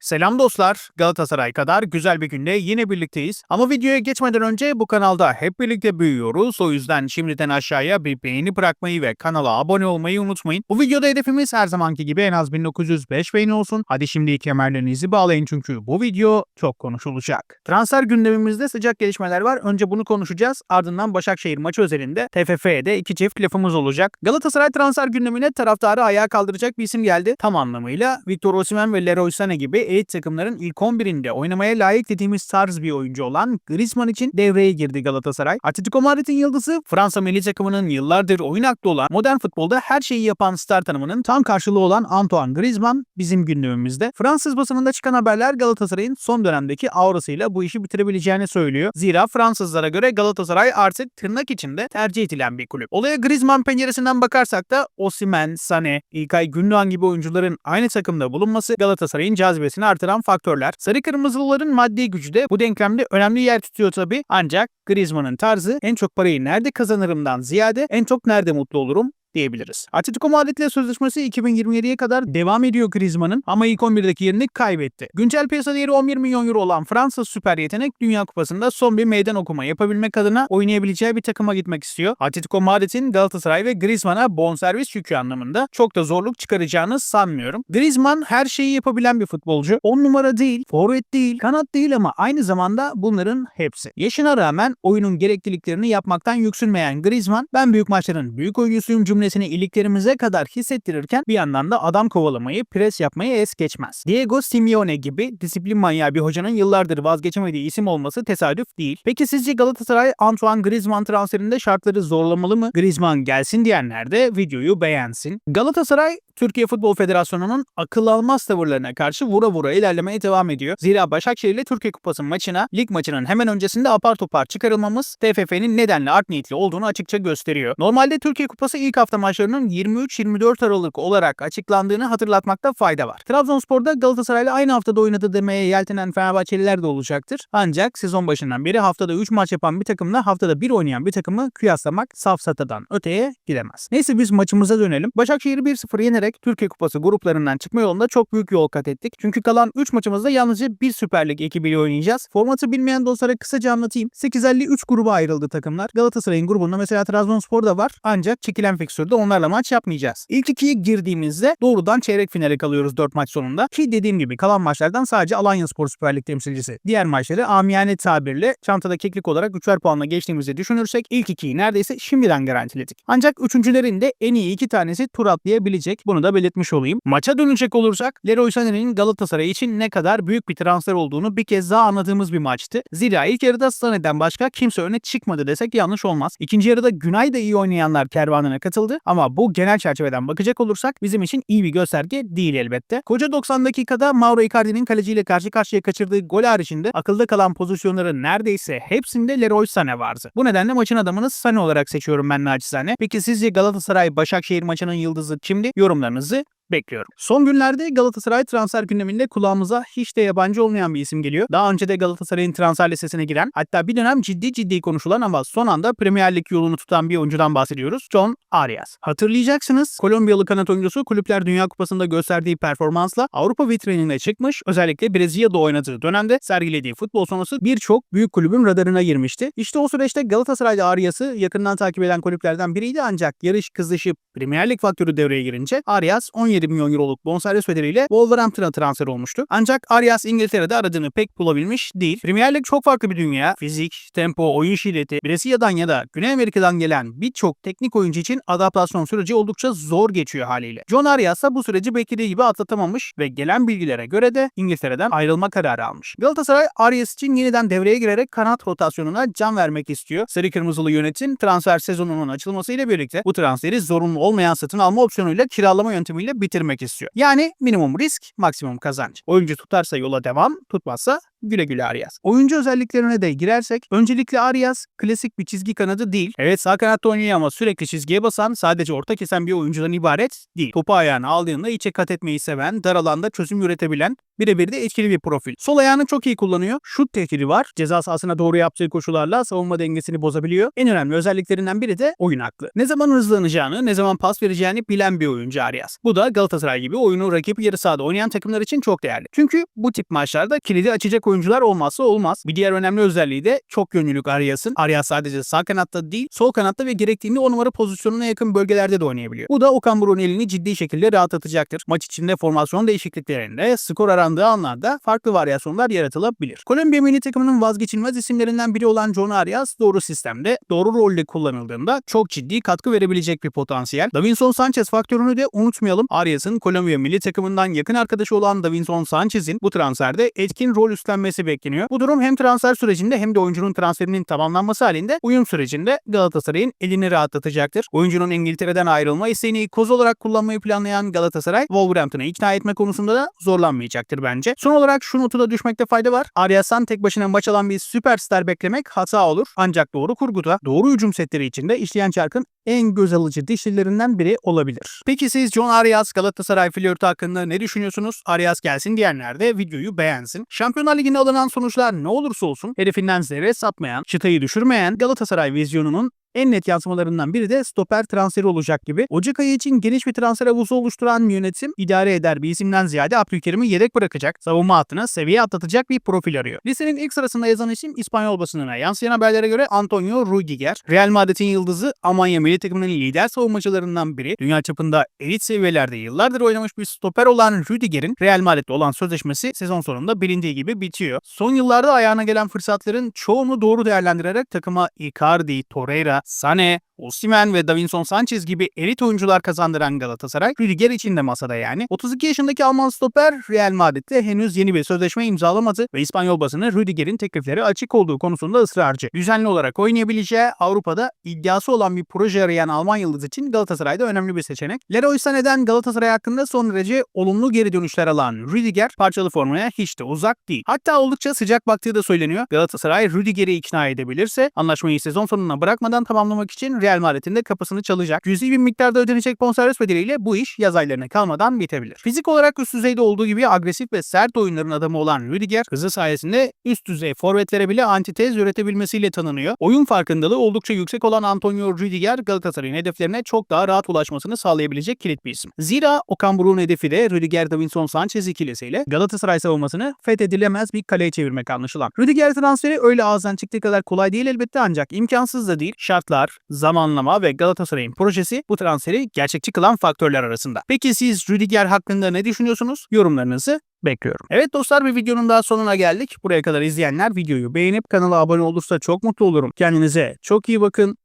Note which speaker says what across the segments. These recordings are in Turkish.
Speaker 1: Selam dostlar. Galatasaray kadar güzel bir günde yine birlikteyiz. Ama videoya geçmeden önce bu kanalda hep birlikte büyüyoruz. O yüzden şimdiden aşağıya bir beğeni bırakmayı ve kanala abone olmayı unutmayın. Bu videoda hedefimiz her zamanki gibi en az 1905 beğeni olsun. Hadi şimdi kemerlerinizi bağlayın çünkü bu video çok konuşulacak. Transfer gündemimizde sıcak gelişmeler var. Önce bunu konuşacağız. Ardından Başakşehir maçı özelinde TFF'de iki çift lafımız olacak. Galatasaray transfer gündemine taraftarı ayağa kaldıracak bir isim geldi. Tam anlamıyla Victor Osimhen ve Leroy Sané gibi elit takımların ilk 11'inde oynamaya layık dediğimiz tarz bir oyuncu olan Griezmann için devreye girdi Galatasaray. Atletico Madrid'in yıldızı Fransa milli takımının yıllardır oyun aklı olan modern futbolda her şeyi yapan star tanımının tam karşılığı olan Antoine Griezmann bizim gündemimizde. Fransız basınında çıkan haberler Galatasaray'ın son dönemdeki aurasıyla bu işi bitirebileceğini söylüyor. Zira Fransızlara göre Galatasaray artık tırnak içinde tercih edilen bir kulüp. Olaya Griezmann penceresinden bakarsak da Osimhen, Sané, İlkay Gündoğan gibi oyuncuların aynı takımda bulunması Galatasaray'ın cazibesini artıran faktörler. Sarı Kırmızılıların maddi gücü de bu denklemde önemli yer tutuyor tabii. Ancak Griezmann'ın tarzı en çok parayı nerede kazanırımdan ziyade en çok nerede mutlu olurum diyebiliriz. Atletico Madrid'le sözleşmesi 2027'ye kadar devam ediyor Griezmann'ın ama ilk 11'deki yerini kaybetti. Güncel piyasa değeri 11 milyon euro olan Fransız süper yetenek Dünya Kupası'nda son bir meydan okuma yapabilmek adına oynayabileceği bir takıma gitmek istiyor. Atletico Madrid'in Galatasaray ve Griezmann'a bonservis yükü anlamında çok da zorluk çıkaracağını sanmıyorum. Griezmann her şeyi yapabilen bir futbolcu. 10 numara değil, forvet değil, kanat değil ama aynı zamanda bunların hepsi. Yaşına rağmen oyunun gerekliliklerini yapmaktan yüksünmeyen Griezmann, ben büyük maçların büyük oyuncusuyum cümlesini iliklerimize kadar hissettirirken bir yandan da adam kovalamayı, pres yapmayı es geçmez. Diego Simeone gibi disiplin manyağı bir hocanın yıllardır vazgeçemediği isim olması tesadüf değil. Peki sizce Galatasaray Antoine Griezmann transferinde şartları zorlamalı mı? Griezmann gelsin diyenler de videoyu beğensin. Galatasaray Türkiye Futbol Federasyonu'nun akıl almaz tavırlarına karşı vura vura ilerlemeye devam ediyor. Zira Başakşehir ile Türkiye Kupası maçına, lig maçının hemen öncesinde apar topar çıkarılmamız TFF'nin nedenle art niyetli olduğunu açıkça gösteriyor. Normalde Türkiye Kupası ilk hafta maçlarının 23-24 Aralık olarak açıklandığını hatırlatmakta fayda var. Trabzonspor'da Galatasaray'la aynı haftada oynadı demeye yeltenen Fenerbahçeliler de olacaktır. Ancak sezon başından beri haftada 3 maç yapan bir takımla haftada 1 oynayan bir takımı kıyaslamak safsatadan öteye gidemez. Neyse biz maçımıza dönelim. Başakşehir 1-0 yenerek Türkiye Kupası gruplarından çıkma yolunda çok büyük yol kat ettik. Çünkü kalan 3 maçımızda yalnızca bir Süper Lig ekibiyle oynayacağız. Formatı bilmeyen dostlara kısaca anlatayım. 853 gruba ayrıldı takımlar. Galatasaray'ın grubunda mesela Trabzonspor da var. Ancak çekilen fikstürde onlarla maç yapmayacağız. İlk ikiye girdiğimizde doğrudan çeyrek finale kalıyoruz 4 maç sonunda. Ki dediğim gibi kalan maçlardan sadece Alanya Spor Süper Lig temsilcisi. Diğer maçları amiyane tabirle çantada keklik olarak 3'er puanla geçtiğimizi düşünürsek ilk ikiyi neredeyse şimdiden garantiledik. Ancak üçüncülerin de en iyi iki tanesi tur atlayabilecek. Bunu da belirtmiş olayım. Maça dönecek olursak Leroy Sané'nin Galatasaray için ne kadar büyük bir transfer olduğunu bir kez daha anladığımız bir maçtı. Zira ilk yarıda Sané'den başka kimse öne çıkmadı desek yanlış olmaz. İkinci yarıda Günay'da iyi oynayanlar kervanına katıldı ama bu genel çerçeveden bakacak olursak bizim için iyi bir gösterge değil elbette. Koca 90 dakikada Mauro Icardi'nin kaleciyle karşı karşıya kaçırdığı gol haricinde akılda kalan pozisyonların neredeyse hepsinde Leroy Sané vardı. Bu nedenle maçın adamını Sané olarak seçiyorum ben naçizane. Peki sizce Galatasaray Başakşehir maçının yıldızı kimdi? Yorumlarınızı bekliyorum. Son günlerde Galatasaray transfer gündeminde kulağımıza hiç de yabancı olmayan bir isim geliyor. Daha önce de Galatasaray'ın transfer listesine giren hatta bir dönem ciddi ciddi konuşulan ama son anda Premier Lig yolunu tutan bir oyuncudan bahsediyoruz. John Arias. Hatırlayacaksınız Kolombiyalı kanat oyuncusu Kulüpler Dünya Kupası'nda gösterdiği performansla Avrupa vitrinine çıkmış. Özellikle Brezilya'da oynadığı dönemde sergilediği futbol sonrası birçok büyük kulübün radarına girmişti. İşte o süreçte Galatasaray'da Arias'ı yakından takip eden kulüplerden biriydi ancak yarış kızışıp Premier Lig faktörü devreye girince Arias 17 milyon euroluk bonservis bedeliyle Wolverhampton'a transfer olmuştu. Ancak Arias İngiltere'de aradığını pek bulabilmiş değil. Premier Lig çok farklı bir dünya. Fizik, tempo, oyun şiddeti, Brezilya'dan ya da Güney Amerika'dan gelen birçok teknik oyuncu için adaptasyon süreci oldukça zor geçiyor haliyle. John Arias bu süreci beklediği gibi atlatamamış ve gelen bilgilere göre de İngiltere'den ayrılma kararı almış. Galatasaray Arias için yeniden devreye girerek kanat rotasyonuna can vermek istiyor. Sarı Kırmızılı yönetim transfer sezonunun açılmasıyla birlikte bu transferi zorunlu olmayan satın alma opsiyonuyla kiralama yöntemiyle bitirmek istiyor. Yani minimum risk, maksimum kazanç. Oyuncu tutarsa yola devam, tutmazsa Güle güle Arias. Oyuncu özelliklerine de girersek öncelikle Arias klasik bir çizgi kanadı değil. Evet sağ kanatta oynuyor ama sürekli çizgiye basan sadece orta kesen bir oyuncudan ibaret değil. Topu ayağına aldığında içe kat etmeyi seven, dar alanda çözüm üretebilen birebir de etkili bir profil. Sol ayağını çok iyi kullanıyor. Şut tehdidi var. Ceza sahasına doğru yaptığı koşularla savunma dengesini bozabiliyor. En önemli özelliklerinden biri de oyun aklı. Ne zaman hızlanacağını, ne zaman pas vereceğini bilen bir oyuncu Arias. Bu da Galatasaray gibi oyunu rakip yarı sahada oynayan takımlar için çok değerli. Çünkü bu tip maçlarda kilidi açacak oyuncular olmazsa olmaz. Bir diğer önemli özelliği de çok yönlülük Arias'ın. Arias sadece sağ kanatta değil, sol kanatta ve gerektiğinde 10 numara pozisyonuna yakın bölgelerde de oynayabiliyor. Bu da Okan Buruk'un elini ciddi şekilde rahatlatacaktır. Maç içinde formasyon değişikliklerinde skor arandığı anlarda farklı varyasyonlar yaratılabilir. Kolombiya milli takımının vazgeçilmez isimlerinden biri olan John Arias doğru sistemde, doğru rolde kullanıldığında çok ciddi katkı verebilecek bir potansiyel. Davinson Sanchez faktörünü de unutmayalım. Arias'ın Kolombiya milli takımından yakın arkadaşı olan Davinson Sanchez'in bu transferde etkin rol üstlenmesi bekleniyor. Bu durum hem transfer sürecinde hem de oyuncunun transferinin tamamlanması halinde uyum sürecinde Galatasaray'ın elini rahatlatacaktır. Oyuncunun İngiltere'den ayrılma isteğini koz olarak kullanmayı planlayan Galatasaray, Wolverhampton'ı ikna etme konusunda da zorlanmayacaktır bence. Son olarak şu notu da düşmekte fayda var. Arias'tan tek başına maç alan bir süperstar beklemek hata olur. Ancak doğru kurguda, doğru hücum setleri içinde işleyen çarkın en göz alıcı dişlilerinden biri olabilir. Peki siz John Arias Galatasaray flörtü hakkında ne düşünüyorsunuz? Arias gelsin diyenler de videoyu beğensin. Şampiyonlar Ligi'nde alınan sonuçlar ne olursa olsun hedefinden zerre satmayan, çıtayı düşürmeyen Galatasaray vizyonunun en net yansımalarından biri de stoper transferi olacak gibi. Ocak ayı için geniş bir transfer havuzu oluşturan yönetim idare eder bir isimden ziyade Abdülkerim'i yedek bırakacak, savunma hattına seviye atlatacak bir profil arıyor. Listenin ilk sırasında yazan isim İspanyol basınına yansıyan haberlere göre Antonio Rudiger. Real Madrid'in yıldızı Almanya milli takımının lider savunmacılarından biri. Dünya çapında elit seviyelerde yıllardır oynamış bir stoper olan Rudiger'in Real Madrid'le olan sözleşmesi sezon sonunda bilindiği gibi bitiyor. Son yıllarda ayağına gelen fırsatların çoğunu doğru değerlendirerek takıma Icardi, Torreira, Sane, Osimhen ve Davinson Sanchez gibi elit oyuncular kazandıran Galatasaray, Rüdiger için de masada yani. 32 yaşındaki Alman stoper Real Madrid'de henüz yeni bir sözleşme imzalamadı ve İspanyol basını Rüdiger'in teklifleri açık olduğu konusunda ısrarcı. Düzenli olarak oynayabileceği Avrupa'da iddiası olan bir proje arayan Alman yıldız için Galatasaray'da önemli bir seçenek. Leroy Sané'den Galatasaray hakkında son derece olumlu geri dönüşler alan Rüdiger parçalı formaya hiç de uzak değil. Hatta oldukça sıcak baktığı da söyleniyor. Galatasaray Rüdiger'i ikna edebilirse anlaşmayı sezon sonuna bırakmadan tamamlamak için Real Madrid'in de kapısını çalacak. Cüzi bir miktarda ödenecek bonservis bedeliyle bu iş yaz aylarına kalmadan bitebilir. Fizik olarak üst düzeyde olduğu gibi agresif ve sert oyunların adamı olan Rüdiger, hızı sayesinde üst düzey forvetlere bile antitez üretebilmesiyle tanınıyor. Oyun farkındalığı oldukça yüksek olan Antonio Rüdiger, Galatasaray'ın hedeflerine çok daha rahat ulaşmasını sağlayabilecek kilit bir isim. Zira Okan Buruk'un hedefi de Rüdiger Davinson Sanchez ikilisiyle Galatasaray savunmasını fethedilemez bir kaleye çevirmek anlaşılan. Rüdiger transferi öyle ağızdan çıktığı kadar kolay değil elbette ancak imkansız da değil. Şartlar, zamanlama ve Galatasaray'ın projesi bu transferi gerçekçi kılan faktörler arasında. Peki siz Rüdiger hakkında ne düşünüyorsunuz? Yorumlarınızı bekliyorum. Evet dostlar bir videonun daha sonuna geldik. Buraya kadar izleyenler videoyu beğenip kanala abone olursa çok mutlu olurum. Kendinize çok iyi bakın.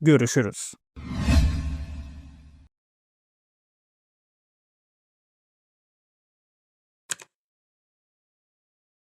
Speaker 1: Görüşürüz.